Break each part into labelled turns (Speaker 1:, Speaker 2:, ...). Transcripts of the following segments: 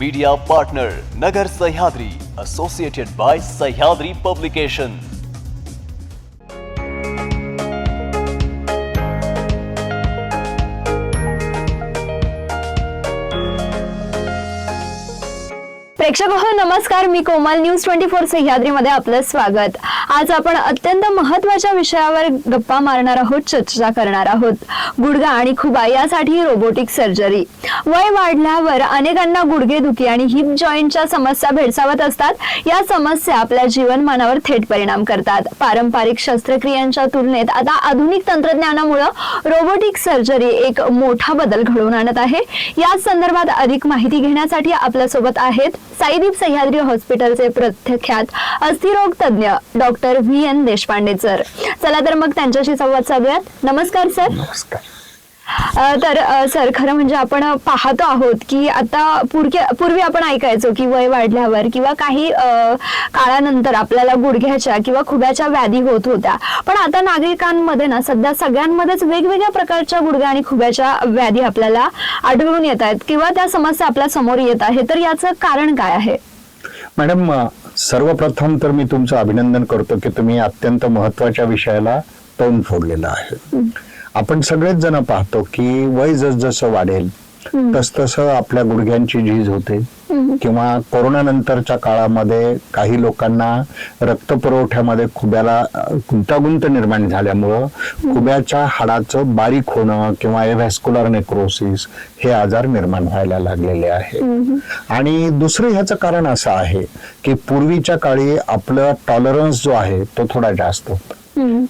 Speaker 1: Media partner Nagar Sahyadri associated by Sahyadri publication
Speaker 2: प्रेक्षक हो नमस्कार. मी कोमल न्यूज ट्वेंटी फोर सह्याद्रीमध्ये आपलं स्वागत. आज आपण अत्यंत महत्त्वाच्या विषयावर गप्पा मारणार आहोत चर्चा करणार आहोत. गुडघा आणि खुबा यासाठी रोबोटिक सर्जरी वय वाढल्यावर अनेकांना गुडघेदुखी आणि हिप जॉईंटच्या समस्या भेडसावत असतात. या समस्या आपल्या जीवनमानावर थेट परिणाम करतात. पारंपरिक शस्त्रक्रियांच्या तुलनेत आता आधुनिक तंत्रज्ञानामुळं रोबोटिक सर्जरी एक मोठा बदल घडवून आणत आहे. या संदर्भात अधिक माहिती घेण्यासाठी आपल्यासोबत आहेत साईदीप सह्याद्री हॉस्पिटलचे प्रख्यात अस्थिरोग तज्ज्ञ doctor V N Deshpande sir चला तर मग त्यांच्याशी संवाद साधूयात. नमस्कार सर.
Speaker 3: नमस्कार.
Speaker 2: तर सर खरं म्हणजे आपण पाहतो आहोत की आता पूर्वी पूर्वी आपण ऐकायचो की वय वाढल्यावर किंवा काही काळानंतर आपल्याला गुडघ्याच्या किंवा खुब्याच्या व्याधी होत होत्या. पण आता नागरिकांमध्ये ना सध्या सगळ्यांमध्येच वेगवेगळ्या प्रकारच्या गुडघ्या आणि खुब्याच्या व्याधी आपल्याला आढळून येत आहेत किंवा त्या समस्या आपल्यासमोर येत आहे तर याचं कारण काय आहे?
Speaker 3: मॅडम सर्वप्रथम तर मी तुमचं अभिनंदन करतो की तुम्ही अत्यंत महत्त्वाच्या विषयाला तोंड फोडलेलं आहे. आपण सगळेच जण पाहतो की वय जसजसं वाढेल तस तसं आपल्या गुडघ्यांची झीज होते. किंवा कोरोना नंतरच्या काळामध्ये काही लोकांना रक्त पुरवठ्यामध्ये खुब्याला गुंतागुंत निर्माण झाल्यामुळं खुब्याच्या हाडाचं बारीक होणं किंवा एव्हॅस्क्युलर नेक्रोसिस हे आजार निर्माण व्हायला लागलेले आहे. आणि दुसरं ह्याचं कारण असं आहे की पूर्वीच्या काळी आपलं टॉलरन्स जो आहे तो थोडा जास्त होता.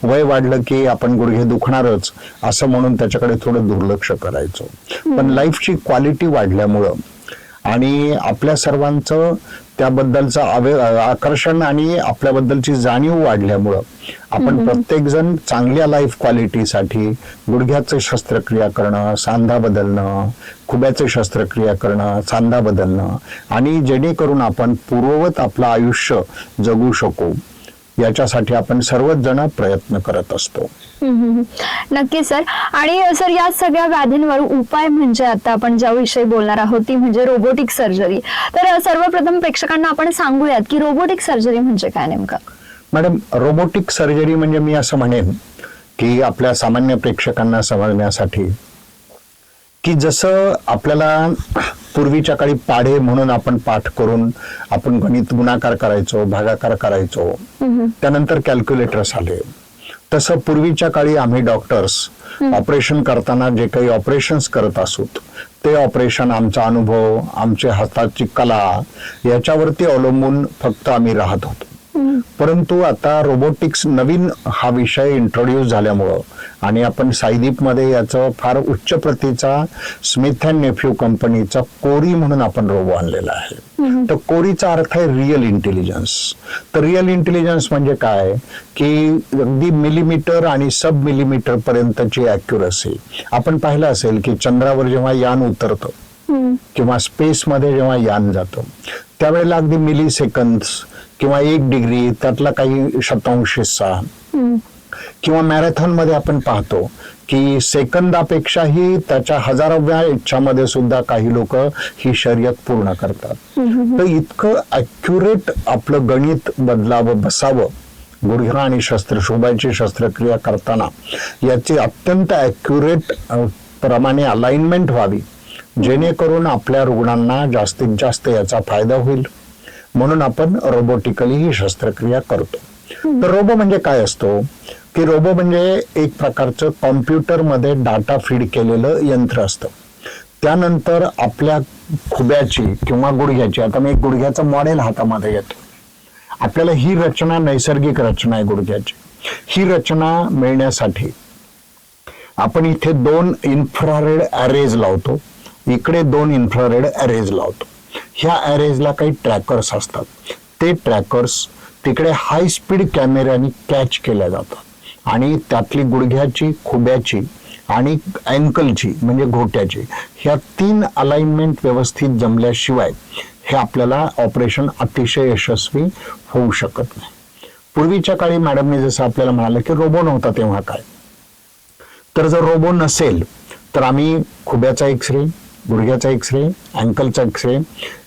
Speaker 3: वय वाढलं की आपण गुडघे दुखणारच असं म्हणून त्याच्याकडे थोडं दुर्लक्ष करायचो. पण लाईफची क्वालिटी वाढल्यामुळं आणि आपल्या सर्वांचं त्याबद्दलचं आवे आकर्षण आणि आपल्याबद्दलची जाणीव वाढल्यामुळं आपण प्रत्येक जण चांगल्या लाईफ क्वालिटीसाठी गुडघ्याचे शस्त्रक्रिया करणं सांधा बदलणं खुब्याचे शस्त्रक्रिया करणं सांधा बदलणं आणि जेणेकरून आपण पूर्ववत आपलं आयुष्य जगू शकू. याच्यासाठी आपण सर्वच जण प्रयत्न करत असतो.
Speaker 2: नक्की सर. आणि सर या सगळ्या व्याधींवर उपाय म्हणजे आता आपण ज्या विषयी बोलणार आहोत ती म्हणजे रोबोटिक सर्जरी तर सर्वप्रथम प्रेक्षकांना आपण सांगूयात की रोबोटिक सर्जरी म्हणजे काय नेमकं?
Speaker 3: मॅडम रोबोटिक सर्जरी म्हणजे मी असं म्हणेन की आपल्या सामान्य प्रेक्षकांना समजण्यासाठी की जसं आपल्याला पूर्वीच्या काळी पाढे म्हणून आपण पाठ करून आपण गणित गुणाकार करायचो भागाकार करायचो त्यानंतर कॅल्क्युलेटर्स आले. तसं पूर्वीच्या काळी आम्ही डॉक्टर्स ऑपरेशन करताना जे काही ऑपरेशन्स करत असोत ते ऑपरेशन आमचा अनुभव आमच्या हाताची कला याच्यावरती अवलंबून फक्त आम्ही राहत होतो. परंतु आता रोबोटिक्स नवीन हा विषय इंट्रोड्यूस झाल्यामुळं आणि आपण साईदीपमध्ये याचं फार उच्च प्रतीचा स्मिथ अँड नेफ्यू कंपनीचा कोरी म्हणून आपण रोबो आणलेला आहे. तर कोरीचा अर्थ आहे रिअल इंटेलिजन्स तर रिअल इंटेलिजन्स म्हणजे काय? की अगदी मिलीमीटर आणि सब मिलीमीटर पर्यंतची अॅक्युरसी आपण पाहिलं असेल की चंद्रावर जेव्हा यान उतरतं किंवा स्पेसमध्ये जेव्हा यान जातं त्यावेळेला अगदी मिली सेकंद्स किंवा एक डिग्री त्यातला काही शतांश हिस्सा. किंवा मॅरेथॉनमध्ये आपण पाहतो की सेकंदापेक्षाही त्याच्या हजाराव्या इच्छामध्ये सुद्धा काही लोक ही शर्यत पूर्ण करतात. तर इतकं अॅक्युरेट आपलं गणित बदलावं बसावं गुडघा आणि शस्त्र शोभाची शस्त्रक्रिया करताना याची अत्यंत अॅक्युरेट प्रमाणे अलाइनमेंट व्हावी. जेणेकरून आपल्या रुग्णांना जास्तीत जास्त याचा फायदा होईल. म्हणून आपण रोबोटिकली ही शस्त्रक्रिया करतो. तर रोबो म्हणजे काय असतो? की रोबो म्हणजे एक प्रकारचं कॉम्प्युटरमध्ये डाटा फीड केलेलं यंत्र असतं. त्यानंतर आपल्या खुब्याची किंवा गुडघ्याची आता मी एक गुडघ्याचं मॉडेल हातामध्ये येतो आपल्याला ही रचना नैसर्गिक रचना आहे गुडघ्याची. ही रचना मिळण्यासाठी आपण इथे दोन इन्फ्रारेड अरेज लावतो. इकडे दोन इन्फ्रारेड अरेज लावतो. ह्या ॲरेजला काही ट्रॅकर्स असतात. ते ट्रॅकर्स तिकडे हाय स्पीड कॅमेऱ्याने कॅच केल्या जातात. आणि त्यातली गुडघ्याची खुब्याची आणि अँकलची म्हणजे घोट्याची ह्या तीन अलाइनमेंट व्यवस्थित जमल्याशिवाय हे आपल्याला ऑपरेशन अतिशय यशस्वी होऊ शकत नाही. पूर्वीच्या काळी मॅडमने जसं आपल्याला म्हणालं की रोबो नव्हता तेव्हा काय तर जर रोबो नसेल तर आम्ही खुब्याचा एक्सरे गुडघ्याचा एक्सरे अँकलचा एक्सरे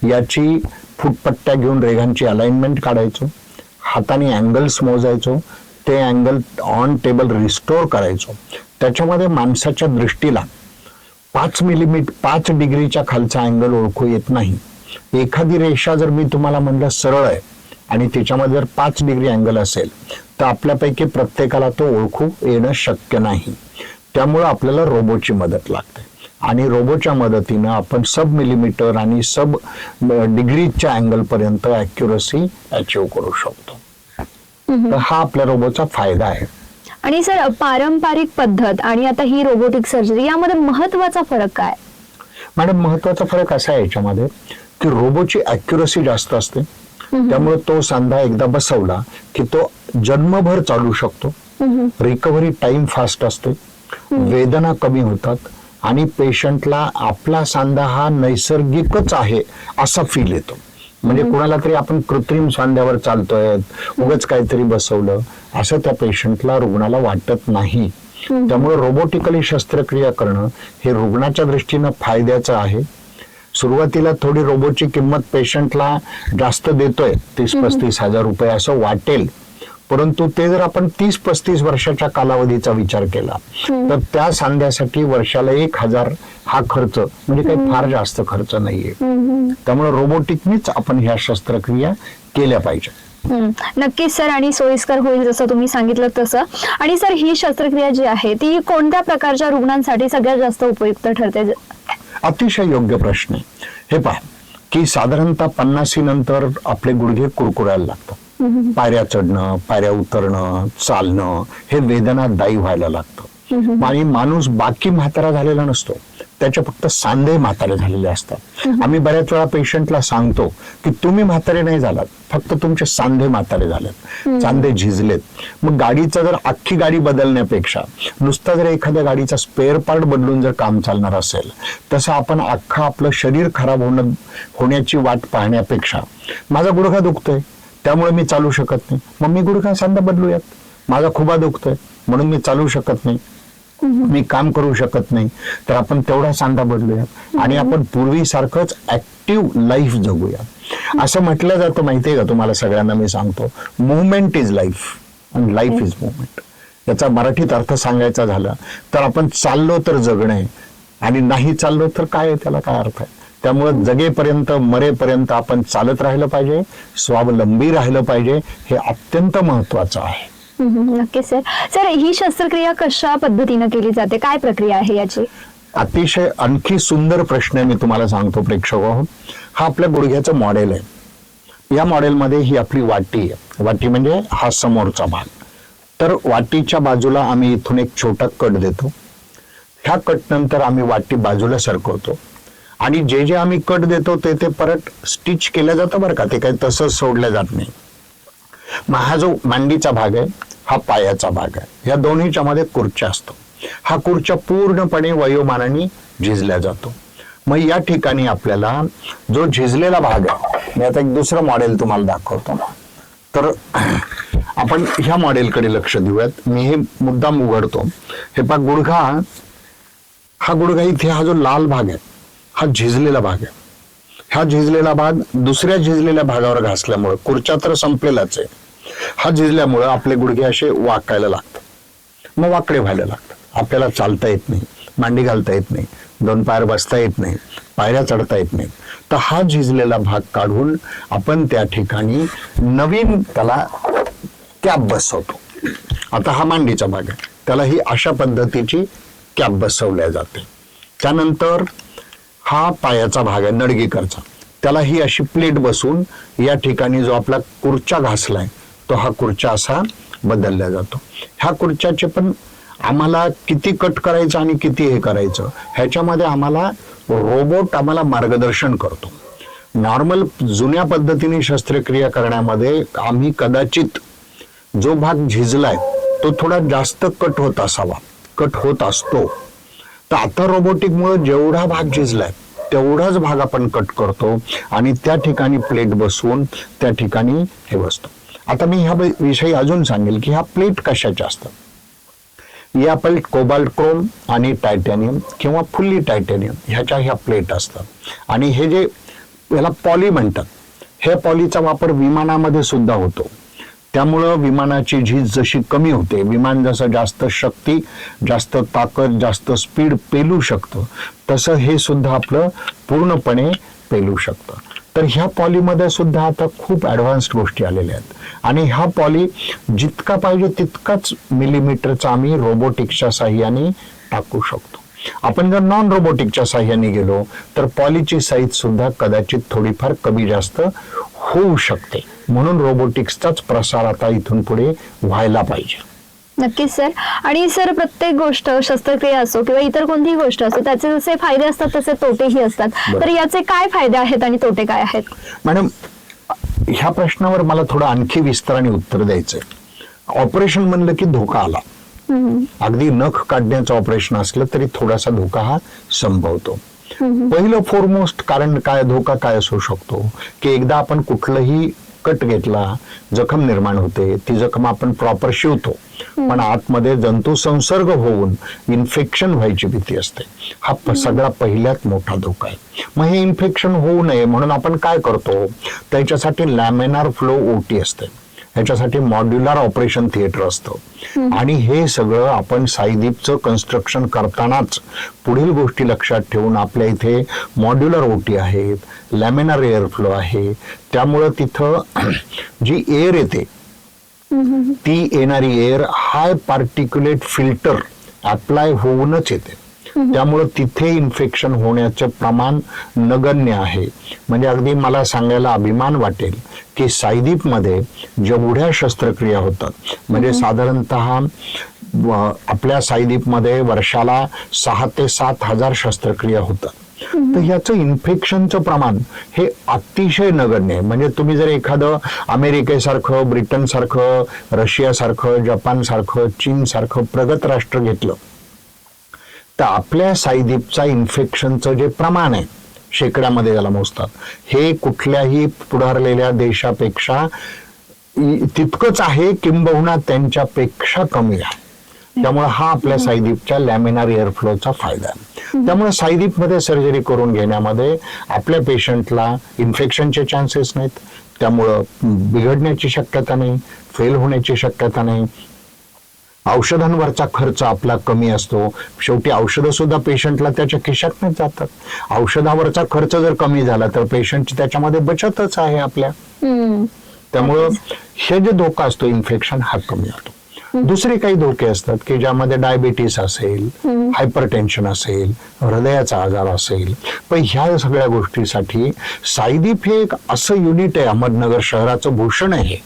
Speaker 3: याची फुटपट्ट्या घेऊन रेघांची अलाइनमेंट काढायचो हाताने अँगल्स मोजायचो ते अँगल ऑन टेबल रिस्टोर करायचो. त्याच्यामध्ये माणसाच्या दृष्टीला पाच मिलीमीटर पाच डिग्रीच्या खालचा अँगल ओळखू येत नाही. एखादी रेषा जर मी तुम्हाला म्हणलं सरळ आहे आणि त्याच्यामध्ये जर पाच डिग्री अँगल असेल तर आपल्यापैकी प्रत्येकाला तो ओळखू येणं शक्य नाही. त्यामुळं आपल्याला रोबोटची मदत लागते. आणि रोबोच्या मदतीनं आपण सब मिलीमीटर आणि सब डिग्रीच्या अँगल पर्यंत अॅक्युरसी अचीव करू शकतो. तर हा आपल्या रोबोचा फायदा आहे.
Speaker 2: आणि सर पारंपरिक पद्धत आणि आता ही रोबोटिक सर्जरी यामध्ये महत्त्वाचा फरक काय?
Speaker 3: मॅडम महत्त्वाचा फरक असा आहे याच्यामध्ये की रोबोची अॅक्युरसी जास्त असते. त्यामुळे तो सांधा एकदा बसवला की तो जन्मभर चालू शकतो. रिकव्हरी टाइम फास्ट असते. वेदना कमी होतात. आणि पेशंटला आपला सांधा हा नैसर्गिकच आहे असा फील येतो. म्हणजे कुणाला तरी आपण कृत्रिम सांध्यावर चालतोय उगाच काहीतरी बसवलं असं त्या पेशंटला रुग्णाला वाटत नाही. त्यामुळे रोबोटिकली शस्त्रक्रिया करणं हे रुग्णाच्या दृष्टीनं फायद्याचं आहे. सुरुवातीला थोडी रोबोटची किंमत पेशंटला जास्त देतोय तीस पस्तीस हजार रुपये असं वाटेल. परंतु ते जर आपण तीस पस्तीस वर्षाच्या कालावधीचा विचार केला तर त्या सांध्यासाठी वर्षाला एक हजार हा खर्च म्हणजे काही फार जास्त खर्च नाहीये. त्यामुळे रोबोटिकनीच आपण ह्या शस्त्रक्रिया केल्या पाहिजे.
Speaker 2: नक्कीच सर आणि सोयीस्कर होईल जसं तुम्ही सांगितलं तसं. आणि सर ही शस्त्रक्रिया जी आहे ती कोणत्या प्रकारच्या रुग्णांसाठी सगळ्यात जास्त उपयुक्त ठरते?
Speaker 3: अतिशय योग्य प्रश्न हे पहा की साधारणतः पन्नासी नंतर आपले गुडघे कुरकुरायला लागतात. पायऱ्या चढणं पायऱ्या उतरणं चालणं हे वेदनादायी व्हायला लागतं. आणि माणूस बाकी म्हातारा झालेला नसतो. त्याचे फक्त सांधे म्हातारे झालेले असतात. आम्ही बऱ्याच वेळा पेशंटला सांगतो की तुम्ही म्हातारे नाही झालात फक्त तुमचे सांधे म्हातारे झालेत. सांधे झिजलेत. मग गाडीचं जर अख्खी गाडी बदलण्यापेक्षा नुसता जर एखाद्या गाडीचा स्पेअर पार्ट बदलून जर काम चालणार असेल तसं आपण अख्खं आपलं शरीर खराब होणं होण्याची वाट पाहण्यापेक्षा माझा गुडघा दुखतोय. त्यामुळे मी चालू शकत नाही. मग मी गुडघा सांधा बदलूयात. माझा खुबा दुखतोय म्हणून मी चालू शकत नाही. मी काम करू शकत नाही. तर आपण तेवढा सांधा बदलूयात. आणि आपण पूर्वीसारखंच ऍक्टिव्ह लाईफ जगूया असं म्हटलं जातं माहितीये का तुम्हाला सगळ्यांना मी सांगतो? मुवमेंट इज लाईफ आणि लाईफ इज मुवमेंट याचा मराठीत अर्थ सांगायचा झाला तर आपण चाललो तर जगणे. आणि नाही चाललो तर काय त्याला काय अर्थ आहे? त्यामुळे जगेपर्यंत मरेपर्यंत आपण चालत राहिलं पाहिजे स्वावलंबी राहिलं पाहिजे हे अत्यंत महत्वाचं आहे.
Speaker 2: नक्कीच सर सर ही शस्त्रक्रिया कशा पद्धतीनं केली जाते? काय प्रक्रिया आहे याची?
Speaker 3: अतिशय आणखी सुंदर प्रश्न आहे मी तुम्हाला सांगतो प्रेक्षक हो. हा आपल्या गुडघ्याचं मॉडेल आहे. या मॉडेलमध्ये ही आपली वाटी आहे. वाटी म्हणजे हा समोरचा भाग. तर वाटीच्या बाजूला आम्ही इथून एक छोटा कट देतो. ह्या कट नंतर आम्ही वाटी बाजूला सरकवतो. आणि जे जे आम्ही कट देतो ते ते परत स्टिच केलं जातं बरं का? ते काही तसंच सोडलं जात नाही. मग हा जो मांडीचा भाग आहे हा पायाचा भाग आहे. या दोन्हीच्या मध्ये खुर्च्या असतो. हा खुर्च्या पूर्णपणे वयोमानाने झिजल्या जातो. मग या ठिकाणी आपल्याला जो झिजलेला भाग आहे मी आता एक दुसरं मॉडेल तुम्हाला दाखवतो. तर आपण ह्या मॉडेलकडे लक्ष देऊयात. मी हे मुद्दाम उघडतो. हे पा गुडघा हा गुडघा इथे हा जो लाल भाग आहे हा झिजलेला भाग आहे. हा झिजलेला भाग दुसऱ्या झिजलेल्या भागावर घासल्यामुळे खुर्च्या तर संपलेलाच आहे. हा झिजल्यामुळे आपले गुडघे असे वाकायला लागतात. मग वाकडे व्हायला लागतात. आपल्याला चालता येत नाही मांडी घालता येत नाही दोन पायर बसता येत नाही पायऱ्या चढता येत नाही तर हा झिजलेला भाग काढून आपण त्या ठिकाणी नवीन त्याला कॅप बसवतो. आता हा मांडीचा भाग आहे. त्याला ही अशा पद्धतीची कॅप बसवल्या जाते. त्यानंतर हा पायाचा भाग आहे नडगीकरचा. त्याला ही अशी प्लेट बसून या ठिकाणी जो आपला कुर्चा घासलाय तो हा कुर्चा असा बदलला जातो. ह्या खुर्च्याचे पण आम्हाला किती कट करायचं आणि किती हे करायचं ह्याच्यामध्ये आम्हाला रोबोट आम्हाला मार्गदर्शन करतो. नॉर्मल जुन्या पद्धतीने शस्त्रक्रिया करण्यामध्ये आम्ही कदाचित जो भाग झिजलाय तो थोडा जास्त कट होत असावा कट होत असतो. तर आता रोबोटिकमुळे जेवढा भाग झिजलाय तेवढाच भाग आपण कट करतो आणि त्या ठिकाणी प्लेट बसवून त्या ठिकाणी हे बसतो. आता मी ह्या विषयी अजून सांगेल की ह्या प्लेट कशाच्या असतात? या प्लेट कोबाल्ट क्रोम आणि टायटॅनियम किंवा फुल्ली टायटॅनियम ह्याच्या ह्या प्लेट असतात. आणि हे जे याला पॉली म्हणतात हे पॉलीचा वापर विमानामध्ये सुद्धा होतो. त्यामुळं विमानाची झीज जशी कमी होते विमान जसं जास्त शक्ती जास्त ताकद जास्त स्पीड पेलू शकतं तसं हे सुद्धा आपलं पूर्णपणे पेलू शकतं. तर ह्या पॉलीमध्ये सुद्धा आता खूप ॲडव्हान्स्ड गोष्टी आलेल्या आहेत. आणि हा पॉली जितका पाहिजे तितकाच मिलीमीटरचा आम्ही रोबोटिक्सच्या साह्याने टाकू शकतो. आपण जर नॉन रोबोटिकच्या साह्याने गेलो तर पॉलीची साईज सुद्धा कदाचित थोडीफार कमी जास्त होऊ शकते. म्हणून रोबोटिक्सचाच प्रसार आता इथून पुढे व्हायला पाहिजे.
Speaker 2: नक्कीच सर. आणि सर प्रत्येक गोष्ट शस्त्रक्रिया असो किंवा इतर कोणतीही गोष्ट असो त्याचे जसे फायदे असतात तसे तोटेही असतात. तर याचे काय फायदे आहेत आणि तोटे काय आहेत?
Speaker 3: मॅडम ह्या प्रश्नावर मला थोडं आणखी विस्ताराने उत्तर द्यायचंय. ऑपरेशन म्हणलं की धोका आला. अगदी नख काढण्याचं ऑपरेशन असलं तरी थोडासा धोका हा संभवतो. पहिलं फोरमोस्ट कारण काय धोका काय असू शकतो? की एकदा आपण कुठलंही कट घेतला जखम निर्माण होते ती जखम आपण प्रॉपर शिवतो. पण आतमध्ये जंतू संसर्ग होऊन इन्फेक्शन व्हायची भीती असते. हा सगळा पहिल्यात मोठा धोका आहे. मग हे इन्फेक्शन होऊ नये म्हणून आपण काय करतो? त्याच्यासाठी लॅमिनार फ्लो ओटी असते. ह्याच्यासाठी मॉड्युलर ऑपरेशन थिएटर असतं. आणि हे सगळं आपण साईदीपचं कन्स्ट्रक्शन करतानाच पुढील गोष्टी लक्षात ठेवून आपल्या इथे मॉड्युलर ओटी आहेत लॅमिनार एअर फ्लो आहे. त्यामुळं तिथं जी एअर येते ती येणारी air high particulate filter apply होऊनच येते. त्यामुळं तिथे इन्फेक्शन होण्याचं प्रमाण नगण्य आहे. म्हणजे अगदी मला सांगायला अभिमान वाटेल की सायदीपमध्ये जेवढ्या शस्त्रक्रिया होतात म्हणजे साधारणतः आपल्या सायदीपमध्ये वर्षाला सहा ते सात हजार शस्त्रक्रिया होतात. तर याचं इन्फेक्शनचं प्रमाण हे अतिशय नगण्य आहे. म्हणजे तुम्ही जर एखादं अमेरिकेसारखं ब्रिटन सारखं रशिया सारखं जपान सारखं चीन सारखं प्रगत राष्ट्र घेतलं तर आपल्या साईदीपचा इन्फेक्शनचं जे प्रमाण आहे शेकड्यामध्ये त्याला मोजतात. हे कुठल्याही पुढारलेल्या देशापेक्षा तितकंच आहे किंबहुना त्यांच्यापेक्षा कमी आहे. त्यामुळे हा आपल्या साईदीपच्या लॅमिनार एअरफ्लोचा फायदा आहे. त्यामुळे साईदीपमध्ये सर्जरी करून घेण्यामध्ये आपल्या पेशंटला इन्फेक्शनचे चान्सेस नाहीत. त्यामुळं बिघडण्याची शक्यता नाही फेल होण्याची शक्यता नाही औषधांवरचा खर्च आपला कमी असतो. शेवटी औषधं सुद्धा पेशंटला त्याच्या खिशातच जातात. औषधावरचा खर्च जर कमी झाला तर पेशंटची त्याच्यामध्ये बचतच आहे आपल्या. त्यामुळं हे जे धोका असतो इन्फेक्शन हा कमी होतो. दुसरे काही धोके असतात की ज्यामध्ये डायबिटीस असेल हायपर टेन्शन असेल हृदयाचा आजार असेल. पण ह्या सगळ्या गोष्टीसाठी साईदीप हे एक असं युनिट आहे अहमदनगर शहराचं भूषण आहे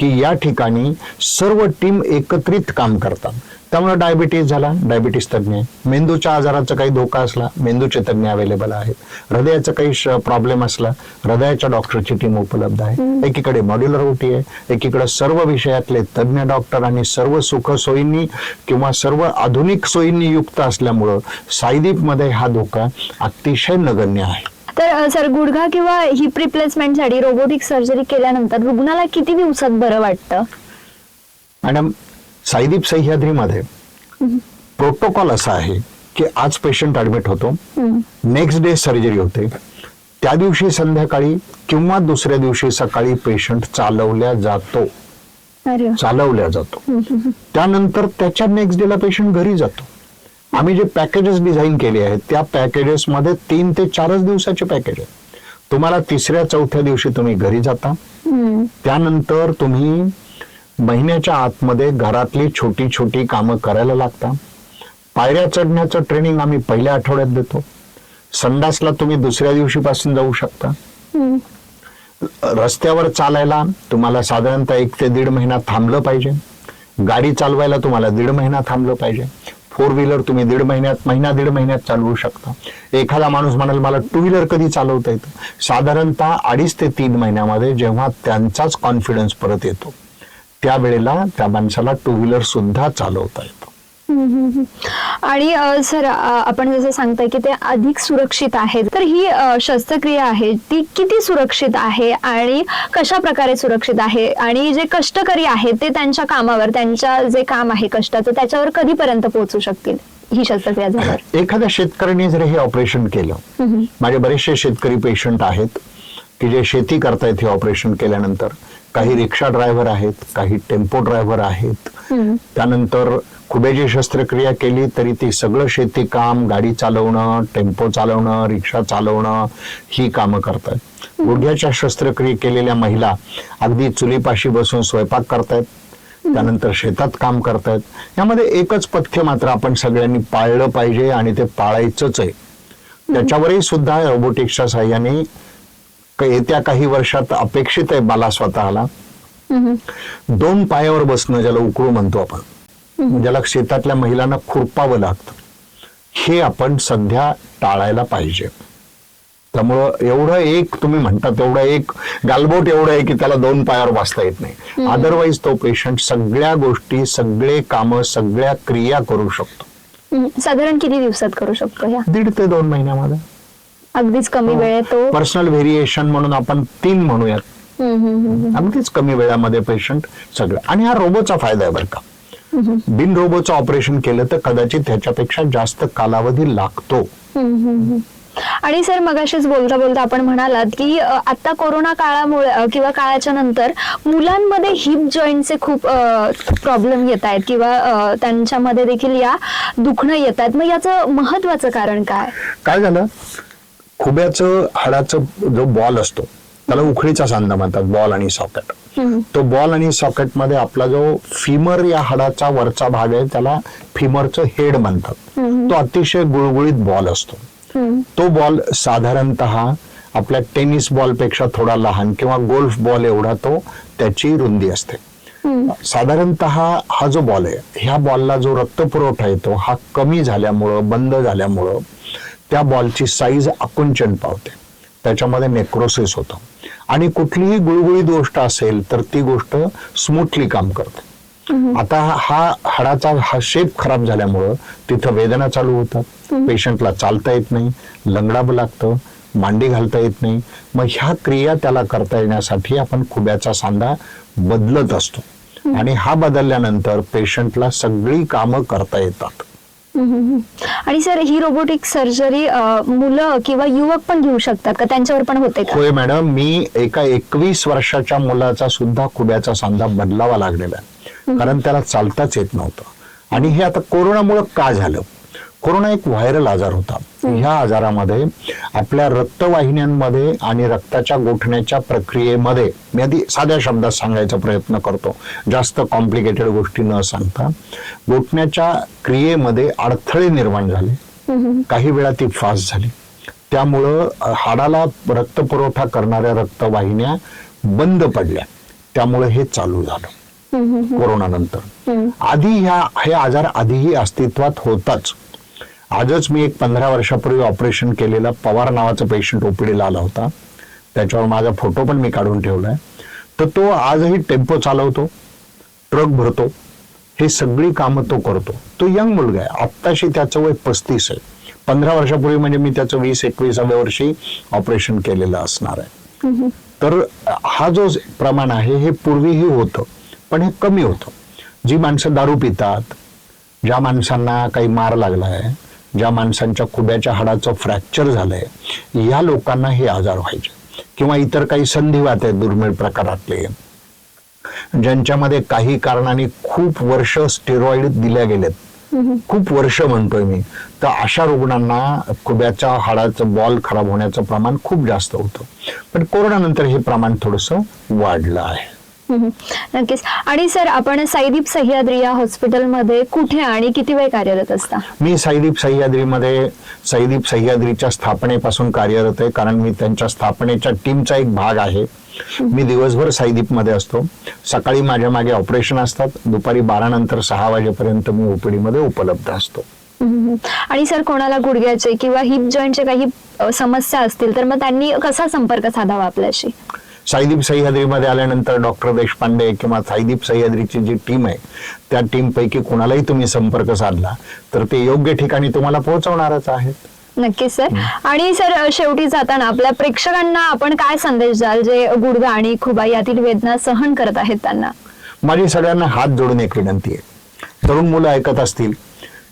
Speaker 3: की या ठिकाणी सर्व टीम एकत्रित काम करतात. त्यामुळे डायबिटीस झाला डायबिटीस तज्ज्ञ. मेंदूच्या आजाराचा काही धोका असला मेंदूचे तज्ज्ञ अवेलेबल आहेत. हृदयाचा काही प्रॉब्लेम असला हृदयाच्या डॉक्टरची टीम उपलब्ध आहे. एकीकडे मॉड्युलर ओटी आहे एकीकडे सर्व विषयातले तज्ज्ञ डॉक्टर आणि सर्व सुख सोयींनी किंवा सर्व आधुनिक सोयींनी युक्त असल्यामुळं साईदीपमध्ये हा धोका अतिशय नगण्य आहे.
Speaker 2: तर सर गुडघा किंवा हिप रिप्लेसमेंटसाठी रोबोटिक सर्जरी केल्यानंतर रुग्णाला किती दिवसात बरं वाटतं?
Speaker 3: मॅडम साईदीप सह्याद्रीमध्ये प्रोटोकॉल असा आहे की आज पेशंट ऍडमिट होतो नेक्स्ट डे सर्जरी होते. त्या दिवशी संध्याकाळी किंवा दुसऱ्या दिवशी सकाळी पेशंट चालवल्या जातो. चालवल्या जातो. त्यानंतर त्याच्या नेक्स्ट डेला पेशंट घरी जातो. आम्ही जे पॅकेजेस डिझाईन केले आहेत त्या पॅकेजेस मध्ये तीन ते चारच दिवसाचे पॅकेज आहेत. तुम्हाला तिसऱ्या चौथ्या दिवशी तुम्ही घरी जाता. त्यानंतर तुम्ही महिन्याच्या आतमध्ये घरातली छोटी छोटी कामं करायला लागता. पायऱ्या चढण्याचं ट्रेनिंग आम्ही पहिल्या आठवड्यात देतो. संडासला तुम्ही दुसऱ्या दिवशीपासून जाऊ शकता. रस्त्यावर चालायला तुम्हाला साधारणतः एक ते दीड महिना थांबलं पाहिजे. गाडी चालवायला तुम्हाला दीड महिना थांबलं पाहिजे. फोर व्हीलर तुम्ही दीड महिन्यात महिना दीड महिन्यात चालवू शकता. एखादा माणूस म्हणाल मला टू व्हीलर कधी चालवता येतं? साधारणतः अडीच ते तीन महिन्यामध्ये जेव्हा त्यांचाच कॉन्फिडन्स परत येतो त्यावेळेला त्या माणसाला टू व्हीलर सुद्धा चालवता येतो.
Speaker 2: आणि सर आपण जसं सांगताय की ते अधिक सुरक्षित आहे तर ही शस्त्रक्रिया आहे ती किती सुरक्षित आहे आणि कशा प्रकारे सुरक्षित आहे? आणि जे कष्टकरी आहेत ते त्यांच्या कामावर त्यांच्या जे काम आहे कष्टाचं त्याच्यावर कधीपर्यंत पोहोचू शकतील ही शस्त्रक्रिया झाल्यावर?
Speaker 3: एखाद्या शेतकऱ्याने जर हे ऑपरेशन केलं माझे बरेचसे शेतकरी पेशंट आहेत की जे शेती करतायत हे ऑपरेशन केल्यानंतर काही रिक्षा ड्रायव्हर आहेत काही टेम्पो ड्रायव्हर आहेत. त्यानंतर खुब्याची शस्त्रक्रिया केली तरी ती सगळं शेती काम गाडी चालवणं टेम्पो चालवणं रिक्षा चालवणं ही कामं करतात गुडघ्याच्या शस्त्रक्रिया केलेल्या महिला अगदी चुलीपाशी बसून स्वयंपाक करतायत. त्यानंतर शेतात काम करतायत. यामध्ये एकच पथ्य मात्र आपण सगळ्यांनी पाळलं पाहिजे आणि ते पाळायचंच आहे. त्याच्यावरही सुद्धा रोबोटिक्सच्या साह्याने येत्या काही वर्षात अपेक्षित आहे मला स्वतःला. दोन पायावर बसणं ज्याला उकळू म्हणतो आपण. ज्याला शेतातल्या महिलांना खुरपावं लागतं. हे आपण सध्या टाळायला पाहिजे. त्यामुळं एवढं एक तुम्ही म्हणता तेवढं एक गालबोट एवढं आहे की त्याला दोन पायावर बसता येत नाही. अदरवाईज तो पेशंट सगळ्या गोष्टी सगळे कामं सगळ्या क्रिया करू शकतो.
Speaker 2: साधारण किती दिवसात करू शकतो ह्या?
Speaker 3: दीड ते दोन महिन्यामध्ये.
Speaker 2: अगदीच कमी वेळेत तो?
Speaker 3: पर्सनल व्हेरिएशन म्हणून आपण तीन म्हणूयात. अगदीच कमी वेळामध्ये पेशंट सगळं. आणि हा रोबोचा फायदा आहे बरं का. बिन रोबोचं ऑपरेशन केलं तर कदाचित ह्याच्यापेक्षा जास्त कालावधी लागतो.
Speaker 2: आणि सर मगाशीच बोलता बोलता आपण म्हणालात की आता कोरोना काळामुळे किंवा काळाच्या नंतर मुलांमध्ये हिप जॉईंटचे खूप प्रॉब्लेम येत आहेत किंवा त्यांच्यामध्ये देखील या दुखणं येत आहेत. मग याचं महत्वाचं कारण काय?
Speaker 3: काय झालं? खुब्याचं हाडाचं जो बॉल असतो त्याला उखळीचा सांधा म्हणतात बॉल आणि सॉकेट तो बॉल आणि सॉकेटमध्ये आपला जो फिमर या हाडाचा वरचा भाग आहे त्याला फिमरचं हेड म्हणतात. तो अतिशय गुळगुळीत बॉल असतो. तो बॉल साधारणत आपल्या टेनिस बॉलपेक्षा थोडा लहान किंवा गोल्फ बॉल एवढा तो त्याची रुंदी असते. साधारणत हा जो बॉल आहे ह्या बॉलला जो रक्तपुरवठा येतो हा कमी झाल्यामुळं बंद झाल्यामुळं त्या बॉलची साईज आकुंचन पावते. त्याच्यामध्ये नेक्रोसिस होतं. आणि कुठलीही गुळगुळीत गोष्ट असेल तर ती गोष्ट स्मूथली काम करते. आता हा हाडाचा हा शेप खराब झाल्यामुळं तिथं वेदना चालू होतात. पेशंटला चालता येत नाही लंगडावं लागतं मांडी घालता येत नाही. मग ह्या क्रिया त्याला करता येण्यासाठी आपण खुब्याचा सांधा बदलत असतो. आणि हा बदलल्यानंतर पेशंटला सगळी कामं करता येतात.
Speaker 2: आणि सर ही रोबोटिक सर्जरी मुलं किंवा युवक पण घेऊ शकतात का? त्यांच्यावर पण होते का?
Speaker 3: होय मॅडम मी एका एकवीस वर्षाच्या मुलाचा सुद्धा खुब्याचा सांधा बदलावा लागलेला आहे. कारण त्याला चालताच येत नव्हतं. आणि हे आता कोरोनामुळे का झालं? कोरोना एक व्हायरल आजार होता. ह्या आजारामध्ये आपल्या रक्तवाहिन्यांमध्ये आणि रक्ताच्या गोठण्याच्या प्रक्रियेमध्ये मी आधी साध्या शब्दात सांगायचा प्रयत्न करतो. जास्त कॉम्प्लिकेटेड गोष्टी न सांगता गोठण्याच्या क्रियेमध्ये अडथळे निर्माण झाले. काही वेळा ती फास्ट झाली. त्यामुळं हाडाला रक्तपुरवठा करणाऱ्या रक्तवाहिन्या बंद पडल्या. त्यामुळे हे चालू झालं. कोरोना नंतर. आधी ह्या हे आजार आधीही अस्तित्वात होताच. आजच मी एक पंधरा वर्षापूर्वी ऑपरेशन केलेला पवार नावाचा पेशंट ओपीडीला आला होता. त्याच्यावर माझा फोटो पण मी काढून ठेवलाय. तर तो आजही टेम्पो चालवतो ट्रक भरतो हे सगळी कामं तो करतो. तो यंग मुलगा आहे आत्ताशी त्याचं वय पस्तीस आहे. पंधरा वर्षापूर्वी म्हणजे मी त्याचं वीस एकविसाव्या वर्षी ऑपरेशन केलेलं असणार आहे. तर हा जो प्रमाण आहे हे पूर्वीही होतं पण हे कमी होतं. जी माणसं दारू पितात ज्या माणसांना काही मार लागलाय ज्या माणसांच्या खुब्याच्या हाडाचं फ्रॅक्चर झालंय या लोकांना हे आजार व्हायचे. किंवा इतर काही संधिवात आहेत दुर्मिळ प्रकारातले. ज्यांच्यामध्ये काही कारणाने खूप वर्ष स्टेरॉइड दिल्या गेलेत. खूप वर्ष म्हणतोय मी. तर अशा रुग्णांना खुब्याच्या हाडाचं बॉल खराब होण्याचं प्रमाण खूप जास्त होतं. पण कोरोनानंतर हे प्रमाण थोडस वाढलं आहे.
Speaker 2: नक्कीच. आणि सर आपण साईदीप सह्याद्री या हॉस्पिटलमध्ये कुठे आणि किती वेळ कार्यरत असता?
Speaker 3: मी साईदीप सह्याद्रीमध्ये साईदीप सह्याद्रीच्या स्थापनेपासून कार्यरत आहे कारण मी त्यांच्या स्थापनेच्या टीमचा एक भाग आहे. मी दिवसभर साईदीपमध्ये असतो. सकाळी माझ्या मागे ऑपरेशन असतात. दुपारी बारा नंतर सहा वाजेपर्यंत मी ओपीडी मध्ये उपलब्ध असतो.
Speaker 2: आणि सर कोणाला गुडघ्याचे किंवा हिप जॉईंटचे काही समस्या असतील तर मग त्यांनी कसा संपर्क साधावा आपल्याशी?
Speaker 3: साईदीप सह्याद्रीमध्ये आल्यानंतर डॉक्टर देशपांडे किंवा साईदीप सह्याद्रीची जी टीम आहे त्या टीमपैकी कोणालाही तुम्ही संपर्क साधला तर ते योग्य ठिकाणी तुम्हाला पोहोचवणारच आहेत.
Speaker 2: नक्कीच सर. आणि सर शेवटी जाताना आपल्या प्रेक्षकांना आपण काय संदेश द्याल जे गुडघा आणि खुबाई यातील वेदना सहन करत आहेत त्यांना?
Speaker 3: माझी सगळ्यांना हात जोडून एक विनंती आहे. तरुण मुलं ऐकत असतील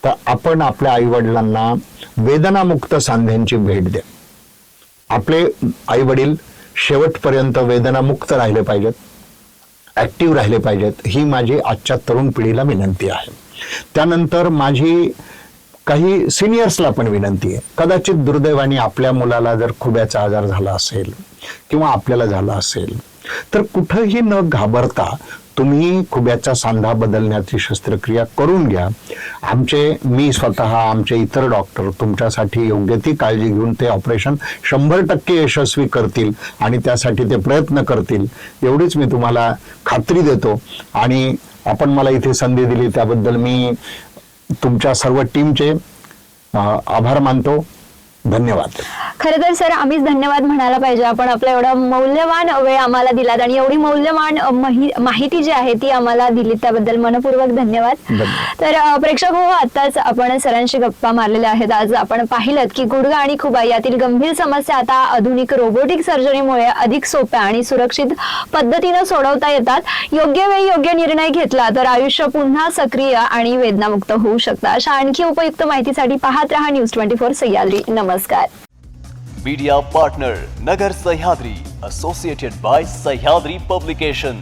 Speaker 3: तर आपण आपल्या आई वडिलांना वेदनामुक्त सांध्यांची भेट द्या. आपले आई वडील शेवटपर्यंत वेदनामुक्त राहिले पाहिजेत ऍक्टिव्ह राहिले पाहिजेत ही माझी आजच्या तरुण पिढीला विनंती आहे. त्यानंतर माझी काही सिनियर्सला पण विनंती आहे. कदाचित दुर्दैवाने आपल्या मुलाला जर खुब्याचा आजार झाला असेल किंवा आपल्याला झाला असेल तर कुठंही न घाबरता तुम्ही खुब्याचा सांधा बदलण्याची शस्त्रक्रिया करून घ्या. आमचे मी स्वतः आमचे इतर डॉक्टर तुमच्यासाठी योग्य ती काळजी घेऊन ते ऑपरेशन शंभर टक्के यशस्वी करतील आणि त्यासाठी ते प्रयत्न करतील. एवढीच मी तुम्हाला खात्री देतो. आणि आपण मला इथे संधी दिली त्याबद्दल मी तुमच्या सर्व टीमचे आभार मानतो. धन्यवाद.
Speaker 2: खरं तर सर आम्हीच धन्यवाद म्हणायला पाहिजे. आपण आपला एवढा मौल्यवान वेळ आम्हाला दिलात आणि एवढी मौल्यवान माहिती जी आहे ती आम्हाला दिली त्याबद्दल मनपूर्वक धन्यवाद. तर प्रेक्षक हो आताच आपण सरांशी गप्पा मारलेल्या आहेत. आज आपण पाहिलं की गुडघा आणि खुबाई यातील गंभीर समस्या आता आधुनिक रोबोटिक सर्जरीमुळे अधिक सोप्या आणि सुरक्षित पद्धतीनं सोडवता येतात. योग्य वेळी योग्य निर्णय घेतला तर आयुष्य पुन्हा सक्रिय आणि वेदनामुक्त होऊ शकतं. अशा आणखी उपयुक्त माहितीसाठी पाहत रहा न्यूज ट्वेंटी फोर सह्याद्री नमस्कार.
Speaker 1: Media partner Nagar Sahyadri associated by Sahyadri publication